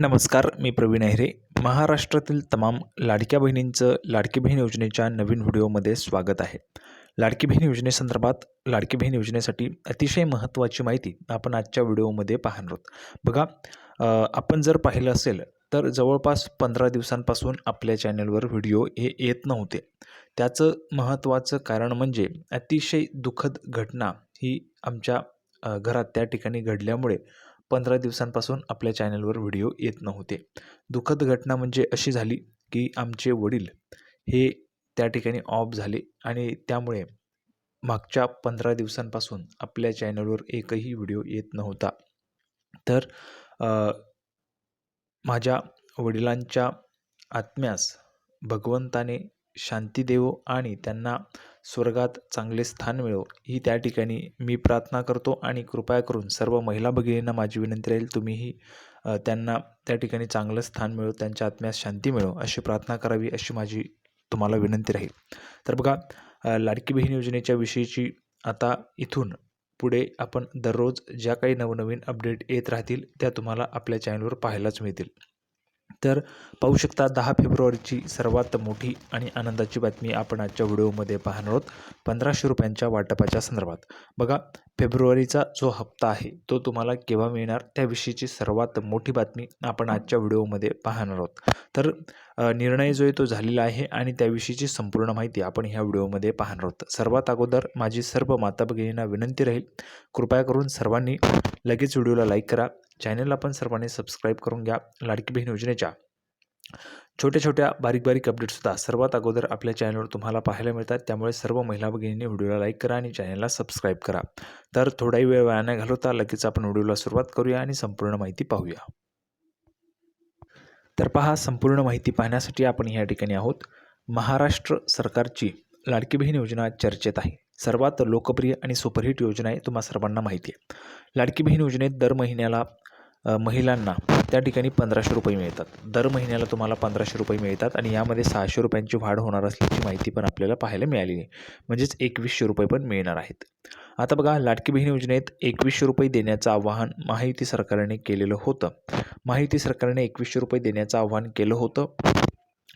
नमस्कार मी प्रवीण अहिरे महाराष्ट्रातील तमाम लाडक्या बहिणींचं लाडकी बहीण योजनेच्या नवीन व्हिडिओमध्ये स्वागत आहे. लाडकी बहीण योजनेसंदर्भात लाडकी बहीण योजनेसाठी अतिशय महत्त्वाची माहिती आपण आजच्या व्हिडिओमध्ये पाहणार आहोत. बघा आपण जर पाहिलं असेल तर जवळपास पंधरा दिवसांपासून आपल्या चॅनलवर व्हिडिओ हे येत नव्हते. त्याचं महत्त्वाचं कारण म्हणजे अतिशय दुःखद घटना ही आमच्या घरात त्या ठिकाणी घडल्यामुळे पंधरा दिवसांपासून आपल्या चॅनलवर व्हिडिओ येत नव्हते. दुःखद घटना म्हणजे अशी झाली की आमचे वडील हे त्या ठिकाणी ऑफ झाले आणि त्यामुळे मागच्या पंधरा दिवसांपासून आपल्या चॅनलवर एकही व्हिडिओ येत नव्हता. तर माझ्या वडिलांच्या आत्म्यास भगवंताने शांती देवो आणि त्यांना स्वर्गात चांगले स्थान मिळो. ही त्या ठिकाणी मी प्रार्थना करतो आणि कृपया करून सर्व महिला भगिनींना माझी विनंती राहील तुम्हीही त्यांना त्या ठिकाणी चांगलं स्थान मिळो त्यांच्या आत्म्यास शांती मिळो अशी प्रार्थना करावी अशी माझी तुम्हाला विनंती राहील. तर बघा लाडकी बहीण योजनेच्या विषयीची आता इथून पुढे आपण दररोज ज्या काही नवनवीन अपडेट येत राहतील त्या तुम्हाला आपल्या चॅनलवर पाहायलाच मिळतील. तर पाहू शकता दहा फेब्रुवारीची सर्वात मोठी आणि आनंदाची बातमी आपण आजच्या व्हिडिओमध्ये पाहणार आहोत. पंधराशे रुपयांच्या वाटपाच्या संदर्भात. बघा फेब्रुवारीचा जो हप्ता आहे तो तुम्हाला केव्हा मिळणार? त्याविषयीची सर्वात मोठी बातमी आपण आजच्या व्हिडिओमध्ये पाहणार आहोत. तर निर्णय जो आहे तो झालेला आहे आणि त्याविषयीची संपूर्ण माहिती आपण ह्या व्हिडिओमध्ये पाहणार आहोत. सर्वात अगोदर माझी सर्व माता भगिनींना विनंती राहील कृपया करून सर्वांनी लगेच व्हिडिओला लाईक करा चॅनलला पण सर्वांनी सबस्क्राईब करून घ्या. लाडकी बहीण योजनेच्या छोट्या छोट्या बारीक बारीक अपडेटसुद्धा सर्वात अगोदर आपल्या चॅनलवर तुम्हाला पाहायला मिळतात. त्यामुळे सर्व महिला भगिनींनी व्हिडिओला लाईक करा आणि चॅनलला सबस्क्राईब करा. तर थोडाही वेळ वाया न घालवता लगेच आपण व्हिडिओला सुरुवात करूया आणि संपूर्ण माहिती पाहूया. तर पहा संपूर्ण माहिती पाहण्यासाठी आपण या ठिकाणी आहोत. महाराष्ट्र सरकारची लाडकी बहीण योजना चर्चेत आहे. सर्वात लोकप्रिय आणि सुपरहिट योजना आहे तुम्हा सर्वांना माहिती आहे. लाडकी बहीण योजनेत दर महिन्याला महिलांना त्या ठिकाणी पंधराशे रुपये मिळतात. दर महिन्याला तुम्हाला पंधराशे रुपये मिळतात आणि यामध्ये सहाशे रुपयांची वाढ होणार असल्याची माहिती पण आपल्याला पाहायला मिळाली आहे. म्हणजेच एकवीसशे रुपये पण मिळणार आहेत. आता बघा लाडकी बहीण योजनेत एकवीसशे रुपये देण्याचं आवाहन महायुती सरकारने केलेलं होतं. महायुती सरकारने एकवीसशे रुपये देण्याचं आवाहन केलं होतं.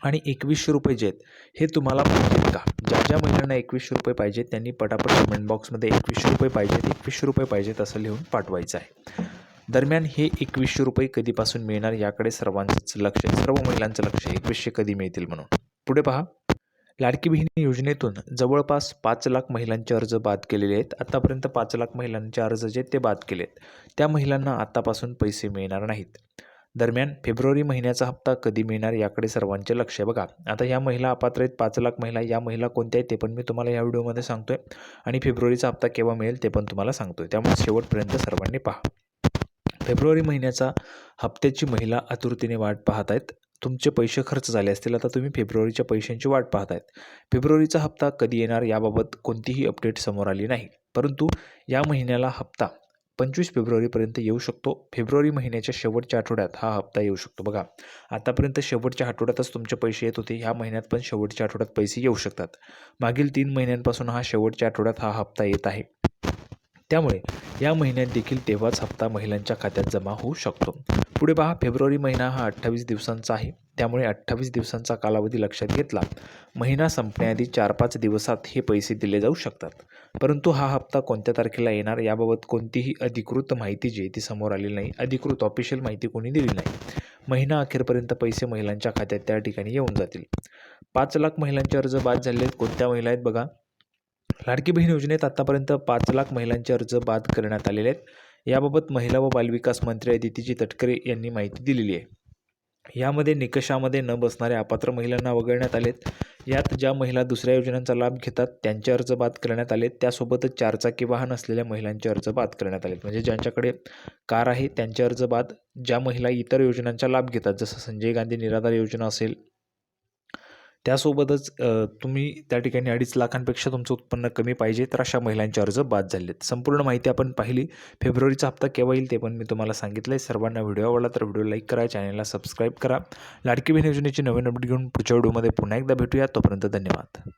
आणि एकवीसशे रुपये जे आहेत हे तुम्हाला पाहिजेत का? ज्या ज्या महिलांना एकवीसशे रुपये पाहिजेत त्यांनी पटापट कमेंट बॉक्समध्ये एकवीसशे रुपये पाहिजेत एकवीसशे रुपये पाहिजेत असं लिहून पाठवायचं आहे. दरम्यान हे एकवीसशे रुपये कधीपासून मिळणार याकडे सर्वांचंच लक्ष सर्व महिलांचं लक्ष एकवीसशे कधी मिळतील म्हणून. पुढे पहा. लाडकी बहिणी योजनेतून जवळपास पाच लाख महिलांचे अर्ज बाद केलेले आहेत. आतापर्यंत पाच लाख महिलांचे अर्ज जे ते बाद केले आहेत. त्या महिलांना आतापासून पैसे मिळणार नाहीत. दरम्यान फेब्रुवारी महिन्याचा हप्ता कधी मिळणार याकडे सर्वांचे लक्ष आहे बघा. आता या महिला अपात्र आहेत. पाच लाख महिला या महिला कोणत्या आहेत ते पण मी तुम्हाला या व्हिडिओमध्ये सांगतोय. आणि फेब्रुवारीचा हप्ता केव्हा मिळेल ते पण तुम्हाला सांगतोय. त्यामुळे शेवटपर्यंत सर्वांनी पहा. फेब्रुवारी महिन्याचा हप्त्याची महिला आतुरतेने वाट पाहत आहेत तुमचे पैसे खर्च झाले असतील आता तुम्ही फेब्रुवारीच्या पैशांची वाट पाहत आहेत फेब्रुवारीचा हप्ता कधी येणार याबाबत कोणतीही अपडेट समोर आली नाही. परंतु या महिन्याला हप्ता पंचवीस फेब्रुवारीपर्यंत येऊ शकतो. फेब्रुवारी महिन्याच्या शेवटच्या आठवड्यात हा हप्ता येऊ शकतो. बघा आतापर्यंत शेवटच्या आठवड्यातच तुमचे पैसे येत होते. ह्या महिन्यात पण शेवटच्या आठवड्यात पैसे येऊ शकतात. मागील तीन महिन्यांपासून हा शेवटच्या आठवड्यात हा हप्ता येत आहे. त्यामुळे या महिन्यात देखील तेव्हाच हप्ता महिलांच्या खात्यात जमा होऊ शकतो. पुढे पहा फेब्रुवारी महिना हा अठ्ठावीस दिवसांचा आहे. त्यामुळे अठ्ठावीस दिवसांचा कालावधी लक्षात घेतला. महिना संपण्याआधी चार पाच दिवसात हे पैसे दिले जाऊ शकतात. परंतु हा हप्ता कोणत्या तारखेला येणार याबाबत कोणतीही अधिकृत माहिती जी आहे ती समोर आलेली नाही अधिकृत ऑफिशियल माहिती कोणी दिली नाही. महिना अखेरपर्यंत पैसे महिलांच्या खात्यात त्या ठिकाणी येऊन जातील. पाच लाख महिलांचे अर्ज बाद झाले आहेत कोणत्या महिला आहेत बघा? लाडकी बहीण योजनेत आतापर्यंत पाच लाख महिलांचे अर्ज बाद करण्यात आलेले आहेत. याबाबत महिला व बालविकास मंत्री अदितीजी तटकरे यांनी माहिती दिलेली आहे. यामध्ये निकषामध्ये न बसणाऱ्या अपात्र महिलांना वगळण्यात आलेत. यात ज्या महिला दुसऱ्या योजनांचा लाभ घेतात त्यांचे अर्ज बाद करण्यात आलेत. त्यासोबतच चारचाकी वाहन असलेल्या महिलांचे अर्ज बाद करण्यात आलेत. म्हणजे ज्यांच्याकडे कार आहे त्यांचे अर्ज बाद ज्या महिला इतर योजनांचा लाभ घेतात जसं संजय गांधी निराधार योजना असेल त्यासोबतच तुम्ही त्या ठिकाणी अडीच लाखांपेक्षा तुमचं उत्पन्न कमी पाहिजे तर अशा महिलांचे अर्ज बाद झाले आहेत संपूर्ण माहिती आपण पाहिली. फेब्रुवारीचा हप्ता केव्हा येईल ते पण मी तुम्हाला सांगितलं आहे सर्वांना व्हिडिओ आवडला तर व्हिडिओ लाईक करा चॅनलला सबस्क्राईब करा. लाडकी बहीण योजनेची नवीन अपडेट घेऊन पुढच्या व्हिडिओमध्ये पुन्हा एकदा भेटूया. तोपर्यंत धन्यवाद.